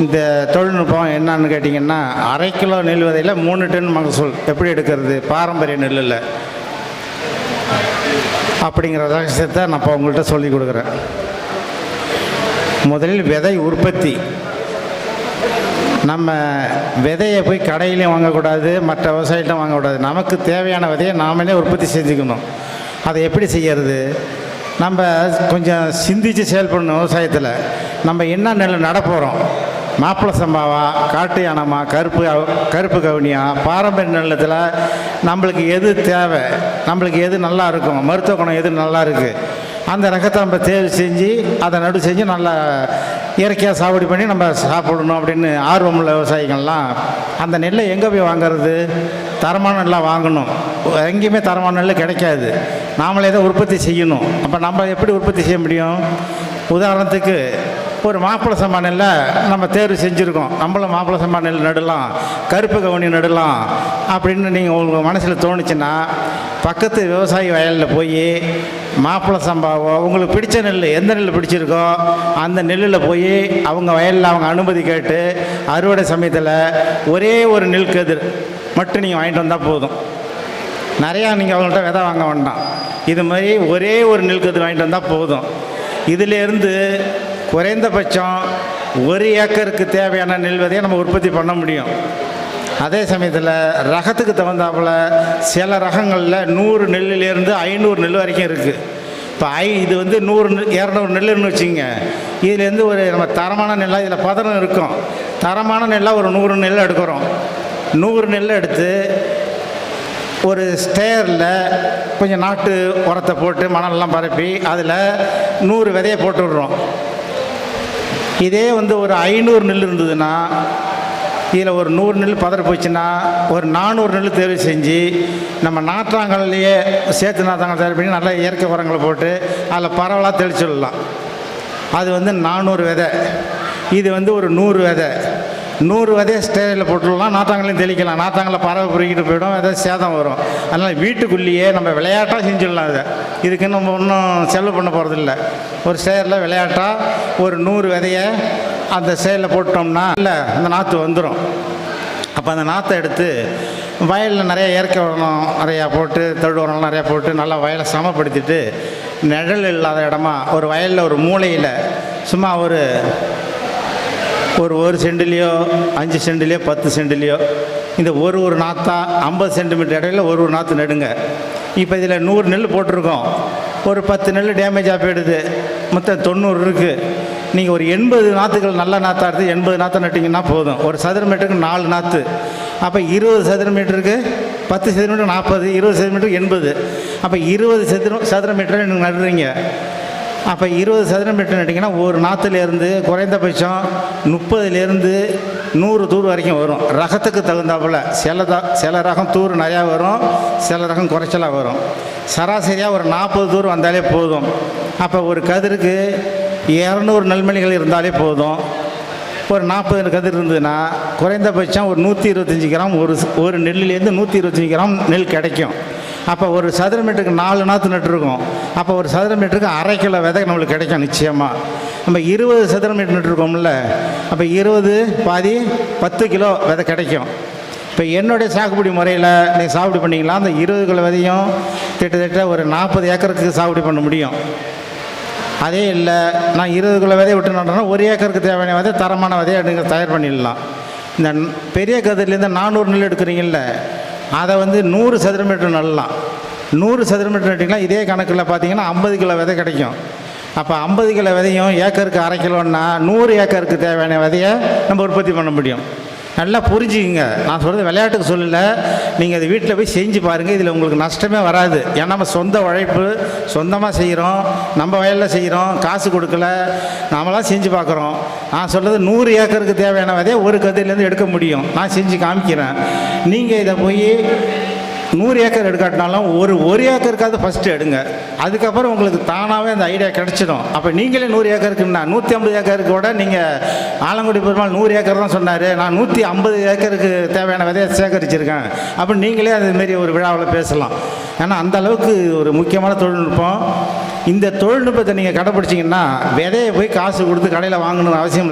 இந்த தொழில்நுட்பம் என்னன்னு கேட்டிங்கன்னா அரை கிலோ நெல் விதையில் மூணு டன் மகசூல். எப்படி எடுக்கிறது? பாரம்பரிய நெல்லில். அப்படிங்கிற ரகசியத்தை நான் இப்போ உங்கள்கிட்ட சொல்லி கொடுக்குறேன். முதலில் விதை உற்பத்தி. நம்ம விதையை போய் கடையிலையும் வாங்கக்கூடாது மற்ற விவசாயிகிட்டும் வாங்கக்கூடாது. நமக்கு தேவையான விதையை நாமளே உற்பத்தி செஞ்சுக்கணும். அதை எப்படி செய்யறது? நம்ம கொஞ்சம் சிந்தித்து செயல்படணும் விவசாயத்தில். நம்ம என்ன நெல் நட போகிறோம் மாப்பிள்ளை சம்பாவா காட்டு யானமா கருப்பு கருப்பு கவுனியா பாரம்பரிய நெல்லத்தில் நம்மளுக்கு எது தேவை நம்மளுக்கு எது நல்லா இருக்கும் மருத்துவ குணம் எது நல்லா இருக்குது அந்த ரகத்தை நம்ம தேர்வு செஞ்சு அதை நடு செஞ்சு நல்லா இயற்கையாக சாகுபடி பண்ணி நம்ம சாப்பிடணும் அப்படின்னு ஆர்வமுள்ள விவசாயிகள்லாம் அந்த நெல்லை எங்கே போய் வாங்குறது? தரமான நெல்லாக வாங்கணும். எங்கேயுமே தரமான நெல் கிடைக்காது. நாமளே தான் உற்பத்தி செய்யணும். அப்போ நம்ம எப்படி உற்பத்தி செய்ய முடியும்? உதாரணத்துக்கு ஒரு மாப்பிள்ளை சம்பா நெல்லை நம்ம தேர்வு செஞ்சுருக்கோம். நம்மளும் மாப்பிள்ளை சம்பா நெல் நடலாம். கருப்பு கவுனி நடலாம். அப்படின்னு நீங்கள் உங்களுக்கு மனசில் தோணுச்சுன்னா பக்கத்து விவசாயி வயலில் போய் மாப்பிள்ளை சம்பாவோ உங்களுக்கு பிடிச்ச நெல் எந்த நெல் பிடிச்சிருக்கோ அந்த நெல்லில் போய் அவங்க வயலில் அவங்க அனுமதி கேட்டு அறுவடை சமயத்தில் ஒரே ஒரு நெல் கதிர் மட்டும் நீங்கள் வாங்கிட்டு வந்தால் போதும். நிறையா நீங்கள் அவங்கள்ட்ட விதை வாங்க வேண்டாம். இது மாதிரி ஒரே ஒரு நெல் கதிர் வாங்கிட்டு வந்தால் போதும். இதிலேருந்து குறைந்தபட்சம் ஒரு ஏக்கருக்கு தேவையான நெல் விதையை நம்ம உற்பத்தி பண்ண முடியும். அதே சமயத்தில் ரகத்துக்கு தகுந்தாப்புல சில ரகங்களில் நூறு நெல்லிலேருந்து ஐநூறு நெல் வரைக்கும் இருக்குது இப்போ ஐ இது வந்து நூறு நெல் இரநூறு நெல்லுன்னு வச்சுங்க இதுலேருந்து ஒரு நம்ம தரமான நெல்லாக இதில் பதனம் இருக்கும். தரமான நெல்லாக ஒரு நூறு நெல் எடுக்கிறோம். நூறு நெல் எடுத்து ஒரு ஸ்டேரில் கொஞ்சம் நாட்டு உரத்தை போட்டு மணலெல்லாம் பரப்பி அதில் நூறு விதையை போட்டு விடுறோம். இதே வந்து ஒரு ஐநூறு நெல் இருந்ததுன்னா இதில் ஒரு நூறு நெல் பதற போச்சுன்னா ஒரு நானூறு நெல் தேர்வு செஞ்சு நம்ம நாற்றாங்கல்லையே சேர்த்து நாற்றாங்கல் தயார் பண்ணி நல்லா இயற்கை உரங்களை போட்டு அதில் பரவலாக தெளிச்சு விடலாம். அது வந்து நானூறு விதை. இது வந்து ஒரு நூறு விதை. நூறு விதையை ஸ்டேரில் போட்டுடலாம் நாத்தாங்களையும் தெளிக்கலாம். நாத்தாங்களை பறவை பிரிக்கிட்டு போயிடும் ஏதாவது சேதம் வரும். அதனால் வீட்டுக்குள்ளேயே நம்ம விளையாட்டாக செஞ்சிடலாம் அதை இதுக்கு நம்ம ஒன்றும் செலவு பண்ண போகிறதில்ல ஒரு ஸ்டேரில் விளையாட்டாக ஒரு நூறு விதையை அந்த ஸ்டேரில் போட்டோம்னா இல்லை அந்த நாற்று வந்துடும் அப்போ அந்த நாற்றை எடுத்து வயலில் நிறைய இயற்கை உரம் நிறையா போட்டு தொழு உரம்லாம் நிறையா போட்டு நல்லா வயலை சமப்படுத்திட்டு நிழல் இல்லாத இடமா ஒரு வயலில் ஒரு மூலையில் சும்மா ஒரு ஒரு ஒரு சென்டிலையோ அஞ்சு சென்டிலையோ பத்து சென்டிலையோ இந்த ஒரு ஒரு நாற்றா ஐம்பது சென்டிமீட்டர் இடையில ஒரு ஒரு நாற்று நடுங்க. இப்போ இதில் நூறு நெல் போட்டிருக்கோம். ஒரு பத்து நெல் டேமேஜாக போயிடுது. மொத்தம் தொண்ணூறு இருக்குது நீங்கள் ஒரு எண்பது நாற்றுகள் நல்ல நாற்றா எடுத்து எண்பது நாற்று நட்டிங்கன்னா போதும். ஒரு சதுர மீட்டருக்கு நாலு நாற்று அப்போ இருபது சதுர மீட்டருக்கு பத்து சதுர மீட்டர் நாற்பது இருபது சதுர மீட்டருக்கு எண்பது. அப்போ இருபது சதுர சதுர மீட்டர் நீங்கள் நடுறீங்க. அப்போ இருபது சதுர மீட்டர் நட்டிங்கன்னா ஒரு நாற்றுலேருந்து குறைந்தபட்சம் முப்பதுலேருந்து நூறு தூர் வரைக்கும் வரும். ரகத்துக்கு தகுந்தாப்பில் சில த சில ரகம் தூர் நிறையா வரும் சில ரகம் குறைச்சலாக வரும். சராசரியாக ஒரு நாற்பது தூர் வந்தாலே போதும். அப்போ ஒரு கதிருக்கு இரநூறு நெல்மணிகள் இருந்தாலே போதும். ஒரு நாற்பது கதிர் இருந்ததுன்னா குறைந்தபட்சம் ஒரு நூற்றி இருபத்தஞ்சி கிராம் ஒரு ஒரு நெல்லுலேருந்து நூற்றி இருபத்தஞ்சி கிராம் நெல் கிடைக்கும். அப்போ ஒரு சதுர மீட்டருக்கு நாலு நாற்று நட்டுருக்கோம் அப்போ ஒரு சதுர மீட்டருக்கு அரை கிலோ விதை நம்மளுக்கு கிடைக்கும் நிச்சயமாக நம்ம இருபது சதுர மீட்டர் நட்டுருக்கோம்ல அப்போ இருபது பாதி பத்து கிலோ விதை கிடைக்கும். இப்போ என்னுடைய சாகுபடி முறையில் நீங்கள் சாகுபடி பண்ணிக்கலாம் அந்த இருபது கிலோ விதையும் கிட்டத்தட்ட ஒரு நாற்பது ஏக்கருக்கு சாகுபடி பண்ண முடியும். அதே இல்லை நான் இருபது கிலோ விதையை விட்டு நட்டேன்னா ஒரு ஏக்கருக்கு தேவையான விதை தரமான விதையை நீங்கள் தயார் பண்ணிடலாம். இந்த பெரிய கதிரிலேருந்து நானூறு நெல் எடுக்கிறீங்கள அதை வந்து நூறு சதுர மீட்டர் நடலாம். நூறு சதுர மீட்டர் நட்டிங்கன்னா இதே கணக்கில் பார்த்தீங்கன்னா ஐம்பது கிலோ விதை கிடைக்கும். அப்போ ஐம்பது கிலோ விதையும் ஏக்கருக்கு அரை கிலோன்னா நூறு ஏக்கருக்கு தேவையான விதையை நம்ம உற்பத்தி பண்ண முடியும். நல்லா புரிஞ்சுக்கிங்க. நான் சொல்கிறது விளையாட்டுக்கு சொல்லலை. நீங்கள் அதை வீட்டில் போய் செஞ்சு பாருங்கள் இதில் உங்களுக்கு நஷ்டமே வராது. ஏன்னா நம்ம சொந்த உழைப்பு சொந்தமாக செய்கிறோம் நம்ம வயலில் செய்கிறோம் காசு கொடுக்கல. நாமளாம் செஞ்சு பார்க்குறோம். நான் சொல்கிறது நூறு ஏக்கருக்கு தேவையான ஒரு கதையிலேருந்து எடுக்க முடியும். நான் செஞ்சு காமிக்கிறேன். நீங்கள் இதை போய் நூறு ஏக்கர் எடுக்காட்டினாலும் ஒரு ஒரு ஏக்கருக்காவது ஃபஸ்ட்டு எடுங்க. அதுக்கப்புறம் உங்களுக்கு தானாகவே அந்த ஐடியா கிடச்சிடும். அப்போ நீங்களே நூறு ஏக்கருக்குன்னா நூற்றி ஐம்பது ஏக்கருக்கு கூட நீங்கள் ஆலங்குடி பெருமாள் நூறு ஏக்கர் தான் சொன்னார். நான் நூற்றி ஐம்பது ஏக்கருக்கு தேவையான விதையை சேகரிச்சிருக்கேன். அப்போ நீங்களே அதுமாரி ஒரு விழாவில் பேசலாம். ஏன்னா அந்த அளவுக்கு ஒரு முக்கியமான தொழில்நுட்பம். இந்த தொழில்நுட்பத்தை நீங்கள் கடைப்பிடிச்சிங்கன்னா விதையை போய் காசு கொடுத்து கடையில் வாங்கணும்னு அவசியம் இல்லை.